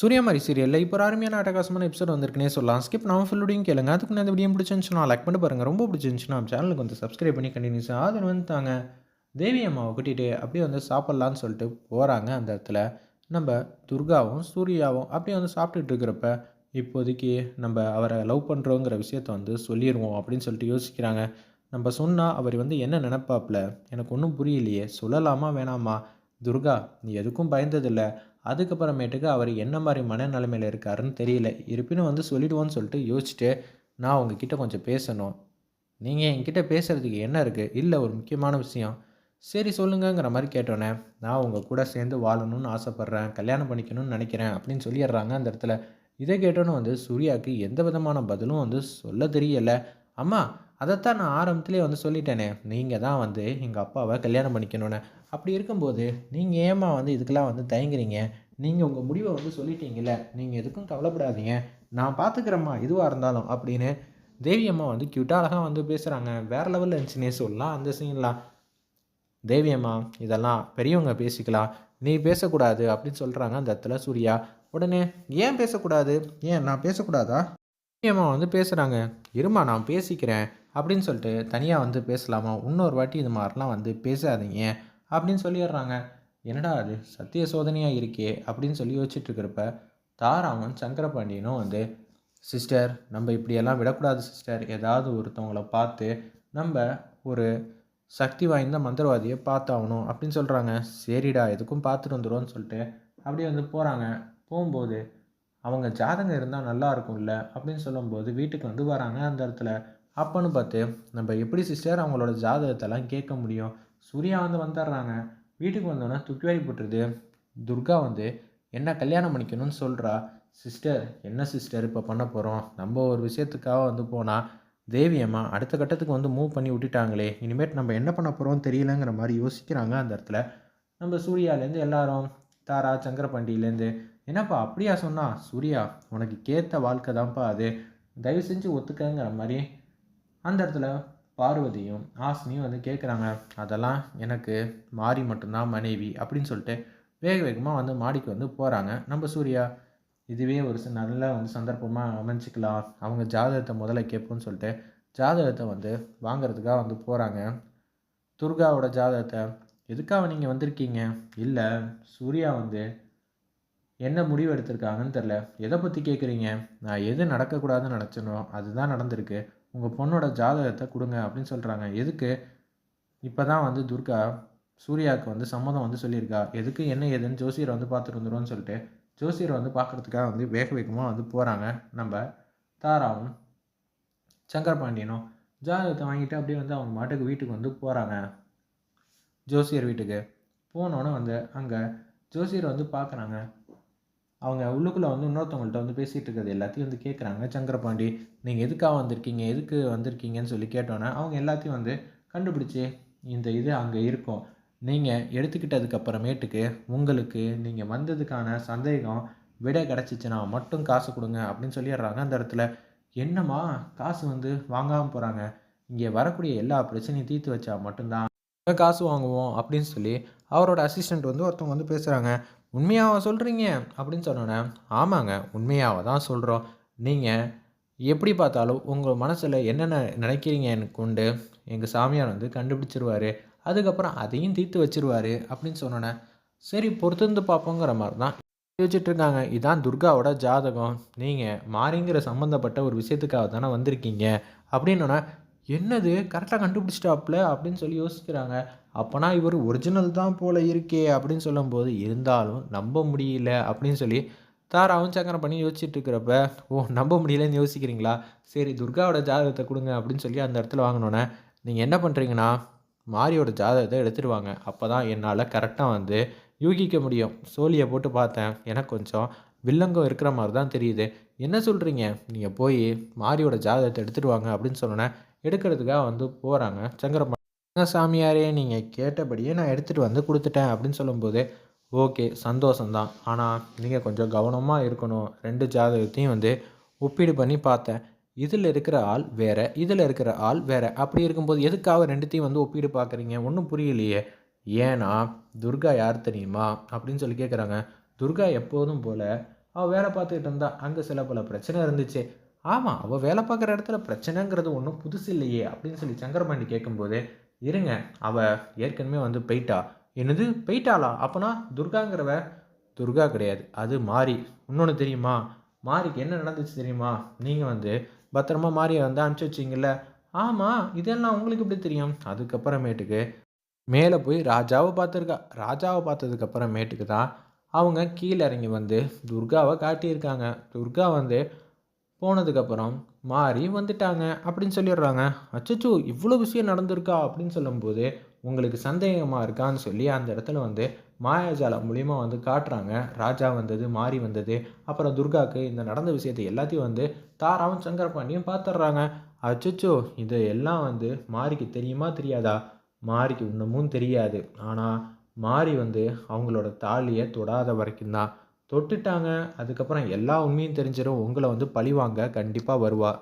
சூரியமாரி சீரியலில் இப்போ அருமையான அட்டகாசமான எபிசோட் வந்திருக்குனே சொல்லலாம். ஸ்கிப் நான் ஃபுல்லோடையும் கேளுங்க. அதுக்கு நான் இந்த வீடியோ பிடிச்சிருந்துச்சுன்னா லைக் பண்ணி பாருங்கள் ரொம்ப பிடிச்சிருந்துச்சுன்னா சேனலுக்கு வந்து சப்ஸ்கிரைப் பண்ணி கண்டினியூஸ் ஆதரவு வந்து தாங்க. தேவி அம்மாவை கூட்டிகிட்டு அப்படியே வந்து சாப்பிட்லான்னு சொல்லிட்டு போகிறாங்க அந்த இடத்துல. நம்ம துர்காவும் சூர்யாவும் அப்படியே வந்து சாப்பிட்டுட்டு இருக்கிறப்ப இப்போதைக்கு நம்ம அவரை லவ் பண்ணுறோங்கிற விஷயத்த வந்து சொல்லிடுவோம் அப்படின்னு சொல்லிட்டு யோசிக்கிறாங்க. நம்ம சொன்னால் அவர் வந்து என்ன நினைப்பாப்ல எனக்கு ஒன்றும் புரியலையே. சொல்லலாமா வேணாமா? துர்கா நீ எதுக்கும் பயந்ததில்லை. அதுக்கப்புறமேட்டுக்கு அவர் என்ன மாதிரி மனநிலைமையில் இருக்காருன்னு தெரியல. இருப்பினும் வந்து சொல்லிடுவோன்னு சொல்லிட்டு யோசிச்சுட்டு நான் உங்ககிட்ட கொஞ்சம் பேசணும். நீங்கள் என்கிட்ட பேசுகிறதுக்கு என்ன இருக்குது இல்லை ஒரு முக்கியமான விஷயம். சரி சொல்லுங்கங்கிற மாதிரி கேட்டோன்னே நான் உங்கள் கூட சேர்ந்து வாழணும்னு ஆசைப்பட்றேன் கல்யாணம் பண்ணிக்கணும்னு நினைக்கிறேன் அப்படின்னு சொல்லிடுறாங்க அந்த இடத்துல. இதை கேட்டோன்னு வந்து சூர்யாவுக்கு எந்த விதமான பதிலும் வந்து சொல்ல தெரியலை. அம்மா அதைத்தான் நான் ஆரம்பத்துலேயே வந்து சொல்லிட்டேனே நீங்கள் தான் வந்து எங்கள் அப்பாவை கல்யாணம் பண்ணிக்கணும்னு. அப்படி இருக்கும்போது நீங்கள் ஏம்மா வந்து இதுக்கெல்லாம் வந்து தயங்குறீங்க? நீங்கள் உங்கள் முடிவை வந்து சொல்லிட்டீங்கல்ல நீங்கள் எதுக்கும் கவலைப்படாதீங்க. நான் பார்த்துக்கிறேம்மா இதுவாக இருந்தாலும் அப்படின்னு தேவி அம்மா வந்து க்யூட்டாக அழகாக வந்து பேசுகிறாங்க வேறு லெவலில் இருந்துச்சுன்னே சொல்லலாம் அந்த சீன்லாம் தேவி அம்மா இதெல்லாம் பெரியவங்க பேசிக்கலாம். நீ பேசக்கூடாது அப்படின்னு சொல்கிறாங்க அந்த இடத்துல சூர்யா. உடனே ஏன் பேசக்கூடாது? ஏன் நான் பேசக்கூடாதா? அம்மா வந்து பேசுகிறாங்க இருமா நான் பேசிக்கிறேன். அப்படின்னு சொல்லிட்டு தனியாக வந்து பேசலாமா? இன்னொரு வாட்டி இது மாதிரிலாம் வந்து பேசாதீங்க. அப்படின்னு சொல்லிடுறாங்க. என்னடா அது சத்திய சோதனையாக இருக்கே அப்படின்னு சொல்லி யோசிச்சுட்டு இருக்கிறப்ப தாராமன் சங்கரபாண்டியனும் வந்து சிஸ்டர் நம்ம இப்படியெல்லாம் விடக்கூடாது சிஸ்டர். ஏதாவது ஒருத்தவங்கள பார்த்து நம்ம ஒரு சக்தி வாய்ந்த மந்திரவாதியை பார்த்தாகணும். அப்படின்னு சொல்கிறாங்க சரிடா எதுக்கும் பார்த்துட்டு வந்துடுவோன்னு சொல்லிட்டு அப்படியே வந்து போகிறாங்க போகும்போது அவங்க ஜாதகம் இருந்தால் நல்லா இருக்கும்ல? அப்படின்னு சொல்லும்போது வீட்டுக்கு வந்து வராங்க அந்த இடத்துல. அப்போன்னு பார்த்து நம்ம எப்படி சிஸ்டர் அவங்களோட ஜாதகத்தெல்லாம் கேட்க முடியும்? சூர்யா வந்து வந்துடுறாங்க. வீட்டுக்கு வந்தோன்னே துக்கிவாரி போட்டுருது. துர்கா வந்து என்ன கல்யாணம் பண்ணிக்கணும்னு சொல்கிறா சிஸ்டர் என்ன சிஸ்டர் இப்போ பண்ண போகிறோம் நம்ம ஒரு விஷயத்துக்காக வந்து போனால் தேவியம்மா அடுத்த கட்டத்துக்கு வந்து மூவ் பண்ணி விட்டுட்டாங்களே. இனிமேட் நம்ம என்ன பண்ண போகிறோம் தெரியலங்கிற மாதிரி யோசிக்கிறாங்க அந்த இடத்துல. நம்ம சூர்யாலேருந்து எல்லாரும் தாரா சங்கரபாண்டியிலேருந்து என்னப்பா அப்படியா? சொன்னா சூர்யா உனக்கு கேத்த வாழ்க்கை தான்ப்பா அது. தயவு செஞ்சு ஒத்துக்கங்கிற மாதிரி அந்த இடத்துல பார்வதியும் ஆசினியும் வந்து கேட்குறாங்க அதெல்லாம் எனக்கு மாறி மட்டும்தான் மனைவி அப்படின்னு சொல்லிட்டு வேக வேகமாக வந்து மாடிக்கு வந்து போகிறாங்க நம்ம சூர்யா இதுவே ஒரு நல்ல வந்து சந்தர்ப்பமாக அமைஞ்சிக்கலாம். அவங்க ஜாதகத்தை முதல்ல கேட்போம்னு சொல்லிட்டு ஜாதகத்தை வந்து வாங்குறதுக்காக வந்து போகிறாங்க துர்காவோட ஜாதகத்தை எதுக்காக நீங்கள் வந்திருக்கீங்க? இல்லை சூர்யா வந்து என்ன முடிவு எடுத்திருக்காங்கன்னு தெரில எதை பற்றி கேட்குறீங்க நான் எது நடக்கக்கூடாதுன்னு நினச்சனோ அதுதான் நடந்திருக்கு. உங்கள் பொண்ணோட ஜாதகத்தை கொடுங்க அப்படின்னு சொல்கிறாங்க எதுக்கு? இப்போ தான் வந்து துர்கா சூர்யாவுக்கு வந்து சம்மதம் வந்து சொல்லியிருக்கா. எதுக்கு என்ன ஏதுன்னு ஜோசியர் வந்து பார்த்துட்டு வந்துடுவோன்னு சொல்லிட்டு ஜோசியர் வந்து பார்க்குறதுக்காக வந்து வேக வேகமாக வந்து போகிறாங்க நம்ம தாராவும் சங்கரபாண்டியனும் ஜாதகத்தை வாங்கிட்டு அப்படியே வந்து அவங்க மாட்டுக்கு வீட்டுக்கு வந்து போகிறாங்க ஜோசியர் வீட்டுக்கு போனோன்னே வந்து அங்கே ஜோசியர் வந்து பார்க்குறாங்க. அவங்க உள்ளுக்குள்ளே வந்து இன்னொருத்தவங்கள்ட்ட வந்து பேசிகிட்டு இருக்கிறது எல்லாத்தையும் வந்து கேட்குறாங்க சங்கரபாண்டி நீங்கள் எதுக்காக வந்திருக்கீங்க? எதுக்கு வந்திருக்கீங்கன்னு சொல்லி கேட்டோன்னே அவங்க எல்லாத்தையும் வந்து கண்டுபிடிச்சி இந்த இது அங்கே இருக்கும். நீங்கள் எடுத்துக்கிட்டதுக்கப்புறமேட்டுக்கு உங்களுக்கு நீங்கள் வந்ததுக்கான சந்தேகம் விட கிடச்சிச்சின்னா மட்டும் காசு கொடுங்க அப்படின்னு சொல்லிடுறாங்க. அந்த இடத்துல என்னம்மா காசு வந்து வாங்காமல் போகிறாங்க இங்கே வரக்கூடிய எல்லா பிரச்சனையும் தீர்த்து வச்சா மட்டும்தான் காசு வாங்குவோம் அப்படின்னு சொல்லி அவரோட அசிஸ்டண்ட் வந்து ஒருத்தவங்க வந்து பேசுகிறாங்க உண்மையாக சொல்கிறீங்க அப்படின்னு சொன்னோன்னே ஆமாங்க உண்மையாக தான் சொல்கிறோம் நீங்கள் எப்படி பார்த்தாலும் உங்கள் மனசில் என்னென்ன நினைக்கிறீங்கன்னு கொண்டு எங்கள் சாமியார் வந்து கண்டுபிடிச்சிருவார். அதுக்கப்புறம் அதையும் தீர்த்து வச்சிருவார் அப்படின்னு சொன்னோன்னே சரி பொறுத்திருந்து பார்ப்போங்கிற மாதிரி தான் யோசிச்சுட்டு இருக்காங்க. இதான் துர்காவோட ஜாதகம். நீங்கள் மாறிங்கிற சம்மந்தப்பட்ட ஒரு விஷயத்துக்காக தானே வந்திருக்கீங்க? அப்படின்னோடனே என்னது கரெக்டாக கண்டுபிடிச்சிட்டாப்ல அப்படின்னு சொல்லி யோசிக்கிறாங்க. அப்போனா இவர் ஒரிஜினல் தான் போல இருக்கே அப்படின்னு சொல்லும்போது இருந்தாலும் நம்ப முடியல அப்படின்னு சொல்லி தாராவும் சக்கரம் பண்ணி யோசிச்சுட்டு இருக்கிறப்ப ஓ நம்ப முடியலன்னு யோசிக்கிறீங்களா? சரி துர்காவோட ஜாதகத்தை கொடுங்க அப்படின்னு சொல்லி அந்த இடத்துல வாங்கினோன்னே நீங்கள் என்ன பண்ணுறீங்கன்னா மாரியோட ஜாதகத்தை எடுத்துடுவாங்க அப்போ தான் என்னால் கரெக்டாக வந்து யூகிக்க முடியும். சோழியை போட்டு பார்த்தேன். எனக்கு கொஞ்சம் வில்லங்கம் இருக்கிற மாதிரி தான் தெரியுது. என்ன சொல்கிறீங்க நீங்கள் போய் மாரியோட ஜாதகத்தை எடுத்துகிட்டு வாங்க அப்படின்னு சொன்னோன்னே எடுக்கிறதுக்காக வந்து போகிறாங்க சங்கரப்பா சாமியாரே நீங்கள் கேட்டபடியே நான் எடுத்துகிட்டு வந்து கொடுத்துட்டேன் அப்படின்னு சொல்லும்போது ஓகே சந்தோஷந்தான் ஆனால் நீங்கள் கொஞ்சம் கவனமாக இருக்கணும். ரெண்டு ஜாதகத்தையும் வந்து ஒப்பீடு பண்ணி பார்த்தேன். இதில் இருக்கிற ஆள் வேறு இதில் இருக்கிற ஆள் வேறு. அப்படி இருக்கும்போது எதுக்காக ரெண்டுத்தையும் வந்து ஒப்பீடு பார்க்குறீங்க? ஒன்றும் புரியலையே. ஏன்னா துர்கா யார் தெரியுமா? அப்படின்னு சொல்லி கேட்குறாங்க துர்கா எப்போதும் போல் அவள் வேலை பார்த்துக்கிட்டு இருந்தா அங்கே சில பல பிரச்சனை இருந்துச்சு. ஆமாம் அவள் வேலை பார்க்குற இடத்துல பிரச்சனைங்கிறது ஒன்றும் புதுசு இல்லையே அப்படின்னு சொல்லி சங்கரபாண்டி கேட்கும்போது இருங்க அவள் ஏற்கனவே வந்து போயிட்டா. என்னது போயிட்டாளா? அப்போனா துர்காங்கிறவ? துர்கா கிடையாது அது மாறி இன்னொன்று தெரியுமா? மாரிக்கு என்ன நடந்துச்சு தெரியுமா? நீங்கள் வந்து பத்திரமா மாரியை வந்து அனுப்பிச்சி வச்சிங்கல்ல? ஆமாம் இதெல்லாம் உங்களுக்கு எப்படி தெரியும்? அதுக்கப்புறமேட்டுக்கு மேலே போய் ராஜாவை பார்த்துருக்கா. ராஜாவை பார்த்ததுக்கப்புறமேட்டுக்கு தான் அவங்க கீழே இறங்கி வந்து துர்காவை காட்டியிருக்காங்க. துர்கா வந்து போனதுக்கப்புறம் மாறி வந்துட்டாங்க அப்படின்னு சொல்லிடுறாங்க. அச்சச்சோ இவ்வளோ விஷயம் நடந்திருக்கா அப்படின்னு சொல்லும்போது உங்களுக்கு சந்தேகமாக இருக்கான்னு சொல்லி அந்த இடத்துல வந்து மாயாஜாலம் மூலிமா வந்து காட்டுறாங்க. ராஜா வந்தது மாறி வந்தது அப்புறம் துர்காவுக்கு இந்த நடந்த விஷயத்தை எல்லாத்தையும் வந்து தாராவும் சங்கரபாண்டியும் பார்த்துட்றாங்க அச்சச்சோ இது எல்லாம் வந்து மாரிக்கு தெரியுமா தெரியாதா? மாரிக்கு இன்னமும் தெரியாது. ஆனால் மாறி வந்து அவங்களோட தாலியை தொடாத வரைக்கும் தான் தொட்டுட்டாங்க. அதுக்கப்புறம் எல்லா உண்மையும் தெரிஞ்சிடும் உங்களை வந்து பழிவாங்க. கண்டிப்பாக வருவா.